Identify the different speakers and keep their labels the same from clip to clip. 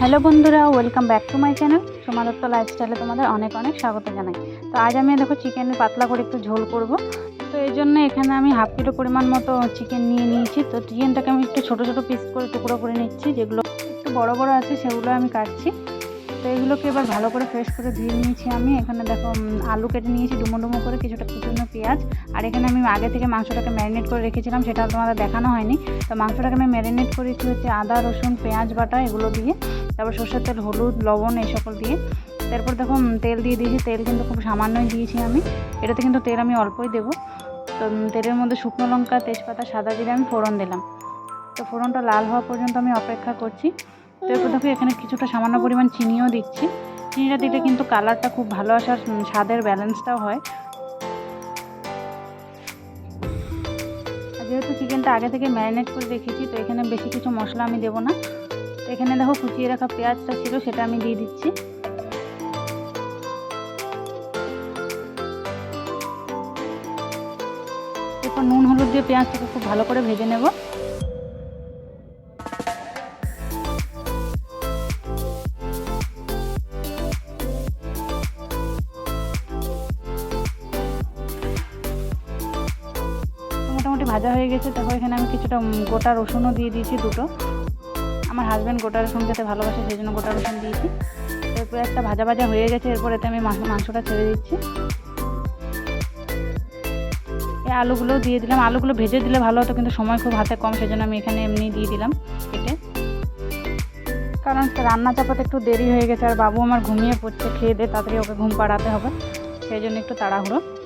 Speaker 1: Hello বন্ধুরা welcome back to my channel Somadutta লাইফস্টাইলে তোমাদের অনেক অনেক স্বাগত জানাই। তো আজ আমি দেখো চিকেনের পাতলা করে একটু ঝোল করব। তো এই জন্য এখানে আমি হাফ কিলো পরিমাণ মতো চিকেন নিয়ে নিয়েছি। তো চিকেনটাকে আমি একটু ছোটো ছোটো পিস করে টুকরো করে নিচ্ছি, যেগুলো একটু বড় বড় আছে সেগুলো আমি কাটছি। তো এগুলোকে এবার ভালো করে ফ্রেশ করে ধুয়ে নিয়েছি আমি। এখানে দেখো আলু কেটে নিয়েছি, ডুমো ডুমো করে কিছুটা কুচুনো পেঁয়াজ। আর এখানে আমি আগে থেকে মাংসটাকে ম্যারিনেট করে রেখেছিলাম, সেটা তোমাদের দেখানো হয়নি। তো মাংসটাকে আমি ম্যারিনেট করেছি হচ্ছে আদা, রসুন, পেঁয়াজ বাটা এগুলো দিয়ে, তারপর সর্ষের তেল, হলুদ, লবণ এই সকল দিয়ে। তারপর দেখো তেল দিয়ে দিয়েছি, তেল কিন্তু খুব সামান্যই দিয়েছি আমি। এটাতে কিন্তু তেল আমি অল্পই দেবো। তো তেলের মধ্যে শুকনো লঙ্কা, তেজপাতা, সাদা জিরে আমি ফোড়ন দিলাম। তো ফোড়নটা লাল হওয়া পর্যন্ত আমি অপেক্ষা করছি। তো এরপর দেখো এখানে কিছুটা সামান্য পরিমাণ চিনিও দিচ্ছি। চিনিটা দিলে কিন্তু কালারটা খুব ভালো আসে আর স্বাদের ব্যালেন্সটাও হয়। যেহেতু চিকেনটা আগে থেকে ম্যারিনেট করে রেখেছি, তো এখানে বেশি কিছু মশলা আমি দেবো না। তো এখানে দেখো কুচিয়ে রাখা পেঁয়াজটা ছিল, সেটা আমি দিয়ে দিচ্ছি। এরপর নুন, হলুদ দিয়ে পেঁয়াজটাকে খুব ভালো করে ভেজে নেব। মোটামুটি ভাজা হয়ে গেছে দেখো এখানে আমি কিছুটা গোটা রসুনও দিয়ে দিয়েছি দুটো। আমার হাজব্যান্ড গোটা রসুন খেতে ভালোবাসে, সেই জন্য গোটা রসুন দিয়েছি। এরপর একটা ভাজা ভাজা হয়ে গেছে, এরপর এতে আমি মাংস- মাংসটা ছেড়ে দিচ্ছি। এই আলুগুলো দিয়ে দিলাম। আলুগুলো ভেজে দিলে ভালো হতো, কিন্তু সময় খুব হাতে কম, সেজন্য আমি এখানে এমনি দিয়ে দিলাম কেটে। কারণ রান্না চাপাতে একটু দেরি হয়ে গেছে, আর বাবু আমার ঘুমিয়ে পড়ছে, খেয়ে দিয়ে তাড়াতাড়ি ওকে ঘুম পাড়াতে হবে। সেই জন্য একটু তাড়াহুড়ো।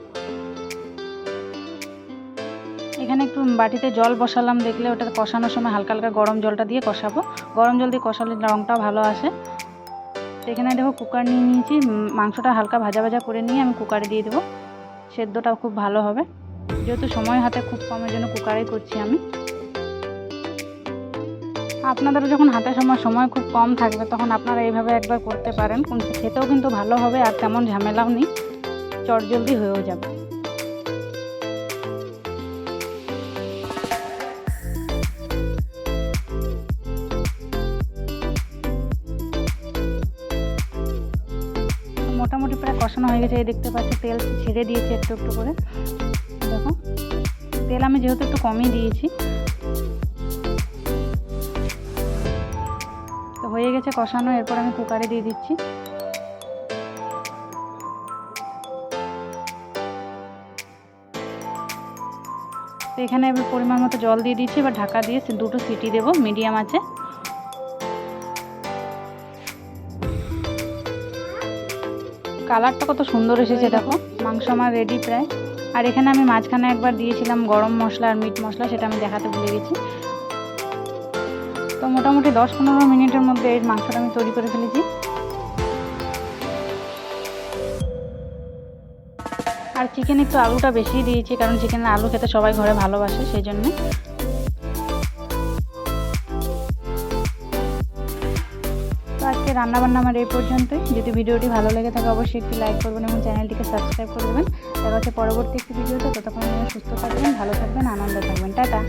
Speaker 1: এখানে একটু বাটিতে জল বসালাম, দেখলে ওটা কষানোর সময় হালকা হালকা গরম জলটা দিয়ে কষাবো। গরম জল দিয়ে কষালে রঙটাও ভালো আসে। এখানে দেখো কুকার নিয়ে নিয়েছি মাংসটা হালকা ভাজা ভাজা করে নিয়ে আমি কুকারে দিয়ে দেবো। সেদ্ধটাও খুব ভালো হবে। যেহেতু সময় হাতে খুব কমের জন্য কুকারেই করছি আমি। আপনাদেরও যখন হাতে সময় সময় খুব কম থাকবে, তখন আপনারা এইভাবে একবার করতে পারেন। খেতেও কিন্তু ভালো হবে, আর তেমন ঝামেলাও নেই। চটজলদি হয়েও যাবে। মোটামুটি প্রায় কষানো হয়ে গেছে। এই দেখতে পাচ্ছি তেল ছেড়ে দিয়েছি একটু একটু করে। দেখো, তেল আমি যেহেতু একটু কমই দিয়েছি। তো হয়ে গেছে কষানো, এরপর আমি কুকারে দিয়ে দিচ্ছি। তো এখানে এবার পরিমাণ মতো জল দিয়ে দিচ্ছি এবার ঢাকা দিয়ে দুটো সিটি দেবো, মিডিয়াম আছে। কালারটা কত সুন্দর এসেছে, দেখো। মাংস আমার রেডি প্রায়। আর এখানে আমি মাঝখানে একবার দিয়েছিলাম গরম মশলা আর মিট মশলা, সেটা আমি দেখাতে ভুলে গেছি। তো মোটামুটি দশ পনেরো মিনিটের মধ্যে এই মাংসটা আমি তৈরি করে ফেলেছি। আর চিকেন একটু আলুটা বেশি দিয়েছি, কারণ চিকেনের আলু খেতে সবাই ঘরে ভালোবাসে, সেই জন্যে। রান্নাবান্না আমার এই পর্যন্তই। যদি ভিডিওটি ভালো লেগে থাকে, অবশ্যই একটি লাইক করবেন এবং চ্যানেলটিকে সাবস্ক্রাইব করবেন দেখা হচ্ছে পরবর্তী একটি ভিডিওতে। ততক্ষণ সুস্থ থাকবেন, ভালো থাকবেন, আনন্দ থাকবেন। টাটা!